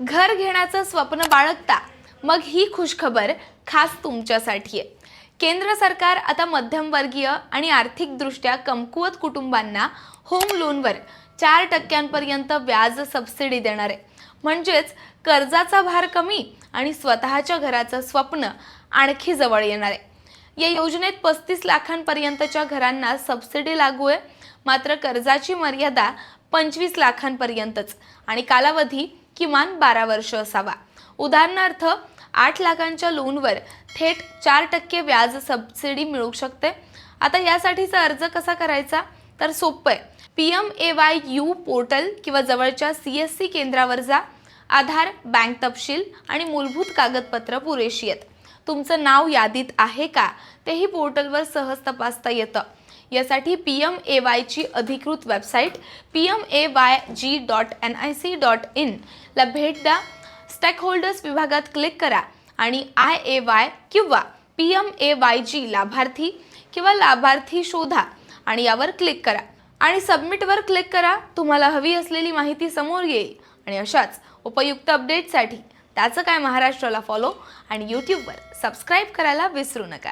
घर घेण्याचं स्वप्न बाळगता मग ही खुशखबर खास तुमच्यासाठी आहे. केंद्र सरकार आता मध्यमवर्गीय आणि आर्थिकदृष्ट्या कमकुवत कुटुंबांना होम लोनवर चार टक्क्यांपर्यंत व्याज सबसिडी देणार आहे. म्हणजेच कर्जाचा भार कमी आणि स्वतःच्या घराचं स्वप्न आणखी जवळ येणार आहे. या योजनेत पस्तीस लाखांपर्यंतच्या घरांना सबसिडी लागू आहे. मात्र कर्जाची मर्यादा पंचवीस लाखांपर्यंतच आणि कालावधी किमान बारा वर्ष असावा. उदाहरणार्थ आठ लाखांच्या लोनवर थेट चार टक्के व्याज सबसिडी मिळू शकते. आता यासाठीचा अर्ज कसा करायचा? तर सोपं आहे. P M A Y U portal किंवा जवळच्या सी एस सी केंद्रावर जा. आधार बँक तपशील आणि मूलभूत कागदपत्र पुरेशी आहेत. तुमचं नाव यादीत आहे का? तेही पोर्टलवर सहज तपासता येतं. यासाठी पी एम ए वायची अधिकृत website P M A Y G dot N I C dot इनला भेट द्या. स्टेक होल्डर्स विभागात क्लिक करा आणि आय ए वाय किंवा P M A Y G लाभार्थी किंवा लाभार्थी शोधा आणि यावर क्लिक करा. आणि सबमिटवर क्लिक करा तुम्हाला हवी असलेली माहिती समोर येईल. आणि अशाच उपयुक्त अपडेटसाठी त्याचं काय महाराष्ट्राला फॉलो आणि यूट्यूबवर सबस्क्राईब करायला विसरू नका.